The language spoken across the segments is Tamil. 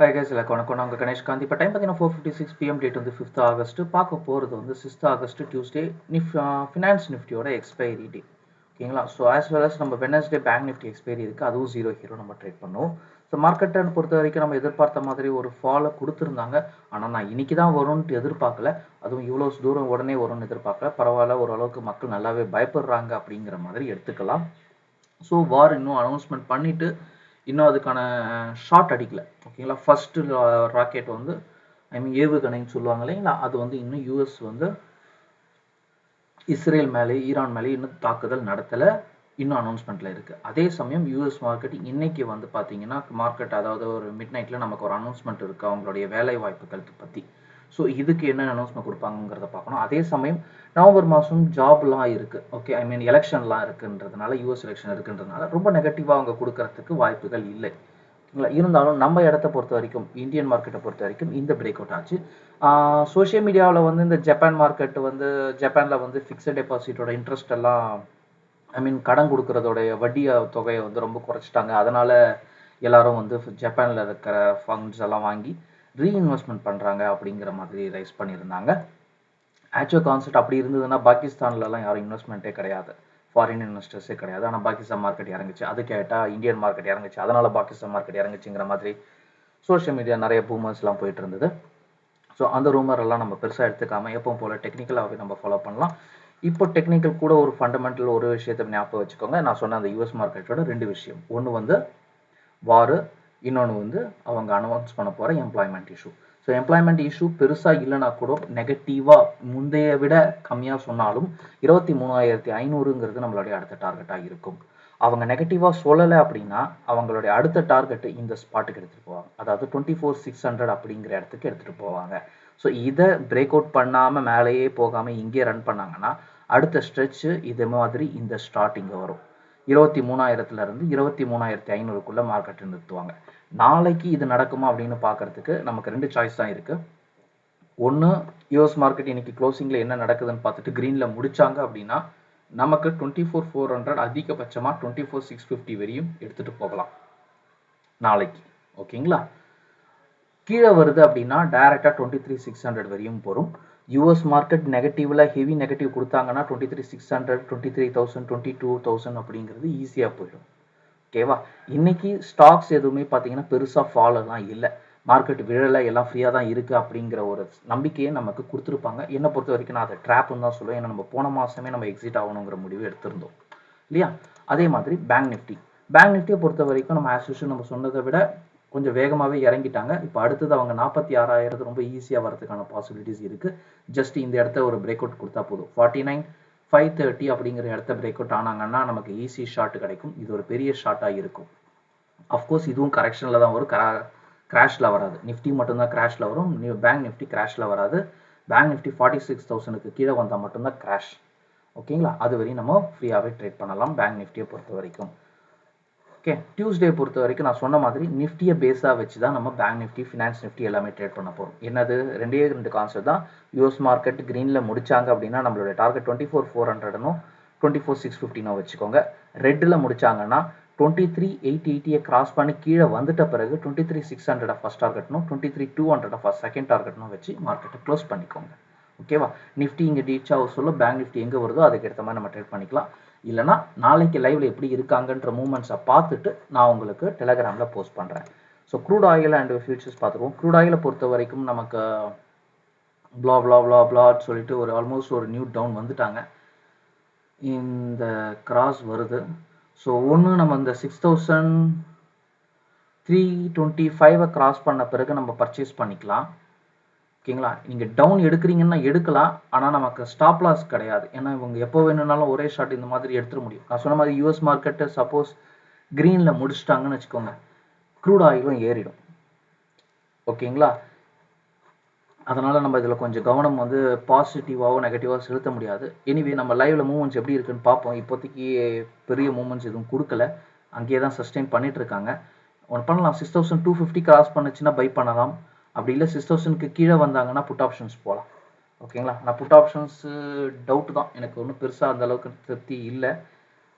ஹை கேஸ் இல்லை வணக்கம் நாங்கள் உங்கள் கணேஷ் காந்தி. இப்போ டைம் பார்த்தீங்கன்னா four fifty six PM date வந்து ஃபிஃப்த் ஆகஸ்ட் பார்க்க போகிறது வந்து சிக்ஸ்த் ஆகஸ்ட் டியூஸ்டே நிஃப் ஃபினான்ஸ் நிஃப்டியோட எக்ஸ்பைரி டே ஓகேங்களா ஸோ ஆஸ் வெல் அஸ் நம்ம வெனஸ்டே பேங்க் நிஃப்டி எக்ஸ்பைரி இருக்குது அதுவும் ஜீரோ ஹீரோ நம்ம ட்ரேட் பண்ணுவோம். ஸோ மார்க்கெட்டை பொறுத்த வரைக்கும் நம்ம எதிர்பார்த்த மாதிரி ஒரு ஃபாலை கொடுத்துருந்தாங்க. ஆனால் நான் இன்னைக்கு தான் வரும்ன்ட்டு எதிர்பார்க்கல. அதுவும் இவ்வளோ தூரம் உடனே வரும்னு எதிர்பார்க்கல. பரவாயில்ல ஓரளவுக்கு மக்கள் நல்லாவே பயப்படுறாங்க அப்படிங்கிற மாதிரி எடுத்துக்கலாம். ஸோ வார் இன்னும் அனௌன்ஸ்மெண்ட் பண்ணிவிட்டு இன்னும் அதுக்கான ஷாட் அடிக்கல. ஓகேங்களா ஃபஸ்ட்டு ராக்கெட் வந்து ஐ மீன் ஏவுகணைன்னு சொல்லுவாங்க இல்லைங்களா? அது வந்து இன்னும் யூஎஸ் வந்து இஸ்ரேல் மேலே ஈரான் மேலே இன்னும் தாக்குதல் நடத்தலை இன்னும் அனௌன்ஸ்மெண்ட்டில் இருக்குது அதே சமயம் யூஎஸ் மார்க்கெட் இன்னைக்கு வந்து பார்த்தீங்கன்னா மார்க்கெட் அதாவது ஒரு மிட் நைட்டில் நமக்கு ஒரு அனௌன்ஸ்மெண்ட் இருக்குது அவங்களுடைய வேலை வாய்ப்புகள் பற்றி ஸோ இதுக்கு என்ன அனௌன்ஸ்மெண்ட் கொடுப்பாங்கிறத பார்க்கணும். அதே சமயம் நவம்பர் மாதம் ஜாப்லாம் இருக்குது ஓகே ஐ மீன் எலெக்ஷன்லாம் இருக்குன்றதுனால யூஎஸ் எலெக்ஷன் இருக்குன்றதுனால ரொம்ப நெகட்டிவாக அவங்க கொடுக்கறதுக்கு வாய்ப்புகள் இல்லை. ஓகேங்களா? இருந்தாலும் நம்ம இடத்த பொறுத்த வரைக்கும் இந்தியன் மார்க்கெட்டை பொறுத்த வரைக்கும் இந்த பிரேக் அவுட் ஆச்சு சோஷியல் மீடியாவில் வந்து இந்த ஜப்பான் மார்க்கெட் வந்து ஜப்பானில் வந்து ஃபிக்ஸட் டெபாசிட்டோட இன்ட்ரெஸ்ட் எல்லாம் ஐ மீன் கடன் கொடுக்கறதோடைய வட்டியை தொகையை வந்து ரொம்ப குறைச்சிட்டாங்க. அதனால் எல்லாரும் வந்து ஜப்பானில் இருக்கிற ஃபண்ட்ஸ் எல்லாம் வாங்கி ரீஇன்வெஸ்ட்மெண்ட் பண்ணுறாங்க அப்படிங்கிற மாதிரி ரைஸ் பண்ணியிருந்தாங்க. ஆக்சுவல் கான்செப்ட் அப்படி இருந்ததுன்னா பாகிஸ்தான்லலாம் யாரும் இன்வெஸ்ட்மெண்ட்டே கிடையாது. ஃபாரின் இன்வெஸ்டர்ஸே கிடையாது. ஆனால் பாகிஸ்தான் மார்க்கெட் இறங்குச்சு. அது கேட்டால் இந்தியன் மார்க்கெட் இறங்குச்சு. அதனால் பாகிஸ்தான் மார்க்கெட் இறங்குச்சுங்கிற மாதிரி சோஷியல் மீடியா நிறைய பூமர்ஸ்லாம் போயிட்டு இருந்தது. ஸோ அந்த ரூமர் எல்லாம் நம்ம பெருசாக எடுத்துக்காம எப்பவும் போல் டெக்னிக்கலாகவே நம்ம ஃபாலோ பண்ணலாம். இப்போ டெக்னிக்கல் கூட ஒரு ஃபண்டமெண்டல் ஒரு விஷயத்தை ஞாபகம் வச்சுக்கோங்க. நான் சொன்ன அந்த யூஎஸ் மார்க்கெட்டோட ரெண்டு விஷயம். ஒன்று வந்து வாரு இன்னொன்று வந்து அவங்க அனௌன்ஸ் பண்ண போகிற employment issue so employment issue பெருசாக இல்லைனா கூட நெகட்டிவாக முந்தைய விட கம்மியாக சொன்னாலும் இருபத்தி மூணாயிரத்தி ஐநூறுங்கிறது நம்மளுடைய அடுத்த டார்கெட்டாக இருக்கும். அவங்க நெகட்டிவாக சொல்லலை அப்படின்னா அவங்களுடைய அடுத்த டார்கெட்டு இந்த ஸ்பாட்டுக்கு எடுத்துகிட்டு போவாங்க. அதாவது டுவெண்ட்டி ஃபோர் சிக்ஸ் ஹண்ட்ரட் அப்படிங்கிற இடத்துக்கு எடுத்துகிட்டு போவாங்க. ஸோ இதை பிரேக் அவுட் பண்ணாமல் மேலேயே போகாமல் இங்கே ரன் பண்ணாங்கன்னா அடுத்த ஸ்ட்ரெச்சு இது மாதிரி இந்த ஸ்டார்டிங்க வரும். இருபத்தி மூணாயிரத்துல இருந்து இருபத்தி மூணாயிரத்தி ஐநூறுக்குள்ள மார்க்கெட் நிறுத்துவாங்க. நாளைக்கு இது நடக்குமா அப்படின்னு பார்க்கறதுக்கு நமக்கு ரெண்டு சாய்ஸ் தான் இருக்கு. ஒன்று யூஎஸ் மார்க்கெட் இன்னைக்கு க்ளோசிங்கில் என்ன நடக்குதுன்னு பார்த்துட்டு க்ரீனில் முடிச்சாங்க அப்படின்னா நமக்கு டுவெண்ட்டி ஃபோர் ஃபோர் ஹண்ட்ரட் அதிகபட்சமாக டுவெண்ட்டி ஃபோர் சிக்ஸ் ஃபிஃப்டி வரையும் எடுத்துகிட்டு போகலாம். நாளைக்கு. ஓகேங்களா கீழே வருது அப்படின்னா டைரெக்டாக டுவெண்ட்டி த்ரீ சிக்ஸ் ஹண்ட்ரட் வரையும் போகும் யூஎஸ் மார்க்கெட் நெகட்டிவில் ஹெவி நெகட்டிவ் கொடுத்தாங்கன்னா twenty three six hundred twenty three thousand twenty two thousand அப்படிங்கிறது ஈஸியாக போயிடும். ஓகேவா இன்னைக்கு ஸ்டாக்ஸ் எதுவுமே பார்த்தீங்கன்னா பெருசாக ஃபாலோலாம் இல்லை. மார்க்கெட் விழலை எல்லாம் ஃப்ரீயாக தான் இருக்குது அப்படிங்கிற ஒரு நம்பிக்கையை நமக்கு கொடுத்துருப்பாங்க. என்னை பொறுத்த வரைக்கும் நான் அதை ட்ராப்னு தான் சொல்லுவேன். ஏன்னா நம்ம போன மாதமே நம்ம எக்ஸிட் ஆகணுங்கிற முடிவு எடுத்திருந்தோம். இல்லையா? அதே மாதிரி பேங்க் நிஃப்டி பேங்க் நிஃப்டியை பொறுத்த வரைக்கும் நம்ம ஆஸ் நம்ம சொன்னதை விட கொஞ்சம் வேகமாகவே இறங்கிட்டாங்க. இப்போ அடுத்தது அவங்க நாற்பத்தி ஆறாயிரத்து ரொம்ப ஈஸியாக வரதுக்கான பாசிபிலிட்டிஸ் இருக்குது ஜஸ்ட் இந்த இடத்த ஒரு பிரேக் அவுட் கொடுத்தா போதும். ஃபார்ட்டி நைன் ஃபைவ் தேர்ட்டி அப்படிங்கிற இடத்த பிரேக் அவுட் ஆனாங்கன்னா நமக்கு ஈஸி ஷாட் கிடைக்கும். இது ஒரு பெரிய ஷாட்டாக இருக்கும். அஃப்கோர்ஸ் இதுவும் கரெக்ஷனில் தான் வரும். கரா கிராஷில் வராது. நிஃப்டி மட்டும்தான் கிராஷில் வரும். பேங்க் நிஃப்டி கிராஷில் வராது. பேங்க் நிஃப்டி ஃபார்ட்டி சிக்ஸ் தௌசண்ட்க்கு கீழே வந்தால் மட்டும்தான் கிராஷ் ஓகேங்களா அது வரையும் நம்ம ஃப்ரீயாகவே ட்ரேட் பண்ணலாம். பேங்க் நிஃப்டியை பொறுத்த வரைக்கும். ஓகே டியூஸ்டே பொறுத்த வரைக்கும் நான் சொன்ன மாதிரி நிஃப்டியை பேஸாக வச்சு தான் நம்ம பேங்க் நிஃப்டி ஃபினான்ஸ் நிஃப்டி எல்லாமே ட்ரேட் பண்ண போகிறோம் என்னது? ரெண்டே ரெண்டு கான்செப்ட் தான். யூஎஸ் மார்க்கெட் க்ரீனில் முடிச்சாங்க அப்படின்னா நம்மளோட டார்கெட் டுவெண்ட்டி ஃபோர் ஃபோர் ஹண்ட்ரடனும் டுவெண்ட்டி ஃபோர் சிக்ஸ் ஃபிஃப்டினோ வச்சுக்கோங்க. ரெட்டில் முடிச்சாங்கன்னா டுவெண்ட்டி த்ரீ எயிட் எயிட்டியை கிராஸ் பண்ணி கீழே வந்துட்ட பிறகு twenty three six hundred first டார்கெட்னும் twenty three two hundred first second டார்கெட்னும் வச்சு மார்க்கெட்டை க்ளோஸ் பண்ணிக்கோங்க. ஓகேவா நிஃப்டி இங்கே ரீச் ஆக சொல்ல பேங்க் நிஃப்டி எங்கே வருதோ அதுக்கு ஏற்ற மாதிரி நம்ம ட்ரேட் பண்ணிக்கலாம். இல்லைனா நாளைக்கு லைவ்ல எப்படி இருக்காங்கன்ற மூமெண்ட்ஸை பார்த்துட்டு நான் உங்களுக்கு டெலகிராமில் போஸ்ட் பண்ணுறேன் so crude oil and futures பார்த்துருவோம். க்ரூட் ஆயிலை பொறுத்த வரைக்கும் நமக்கு ப்ளா ப்ளா ப்ளா ப்ளாட் சொல்லிட்டு ஒரு ஆல்மோஸ்ட் ஒரு நியூ டவுன் வந்துட்டாங்க. இந்த கிராஸ் வருது. ஸோ ஒன்று நம்ம இந்த சிக்ஸ் தௌசண்ட் த்ரீ டுவெண்ட்டி ஃபைவை கிராஸ் பண்ண பிறகு நம்ம பர்ச்சேஸ் பண்ணிக்கலாம். ஓகேங்களா? நீங்கள் டவுன் எடுக்கிறீங்கன்னா எடுக்கலாம். ஆனால் நமக்கு ஸ்டாப் லாஸ் கிடையாது. ஏன்னா இவங்க எப்போ வேணும்னாலும் ஒரே ஷாட் இந்த மாதிரி எடுத்துட முடியும். நான் சொன்ன மாதிரி யூஎஸ் மார்க்கெட்டு சப்போஸ் க்ரீனில் முடிச்சிட்டாங்கன்னு வச்சுக்கோங்க. க்ரூட் ஆயிலும் ஏறிடும். ஓகேங்களா? அதனால் நம்ம இதில் கொஞ்சம் கவனம் வந்து பாசிட்டிவாகவும் நெகட்டிவாக செலுத்த முடியாது. எனிவே நம்ம லைவ்ல மூமெண்ட்ஸ் எப்படி இருக்குன்னு பார்ப்போம். இப்போதைக்கு பெரிய மூமெண்ட்ஸ் எதுவும் கொடுக்கல. அங்கேயே தான் சஸ்டெயின் பண்ணிட்டு இருக்காங்க. ஒன்று பண்ணலாம். Six thousand two fifty cross பண்ணுச்சுன்னா பை பண்ணலாம். அப்படி இல்லை சிக்ஸ் தௌசண்ட்க்கு கீழே வந்தாங்கன்னா புட் ஆப்ஷன்ஸ் போகலாம் ஓகேங்களா? நான் புட் ஆப்ஷன்ஸு டவுட் தான். எனக்கு ஒன்றும் பெருசாக அந்த அளவுக்கு திருப்தி இல்லை.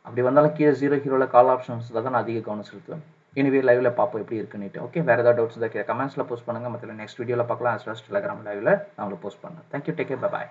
அப்படி வந்தாலும் கீழே ஜீரோ ஹீரோவில் கால் ஆப்ஷன்ஸில் தான் நான் அதிக கவனம் செலுத்துவேன். எனிவே லைவ்ல பார்ப்போம் எப்படி இருக்குன்னுட்டு ஓகே வேறு ஏதாவது டவுட்ஸ் இருந்தால் கமெண்ட்ஸில் போஸ்ட் பண்ணுங்கள் மற்ற நெக்ஸ்ட் வீடியோவில் பார்க்கலாம். அஸ் வெல் டெலிகிராம் லைவ்ல நான் உங்களுக்கு போஸ்ட் பண்ணுறேன் தேங்க்யூ டேக் கேர் பாய்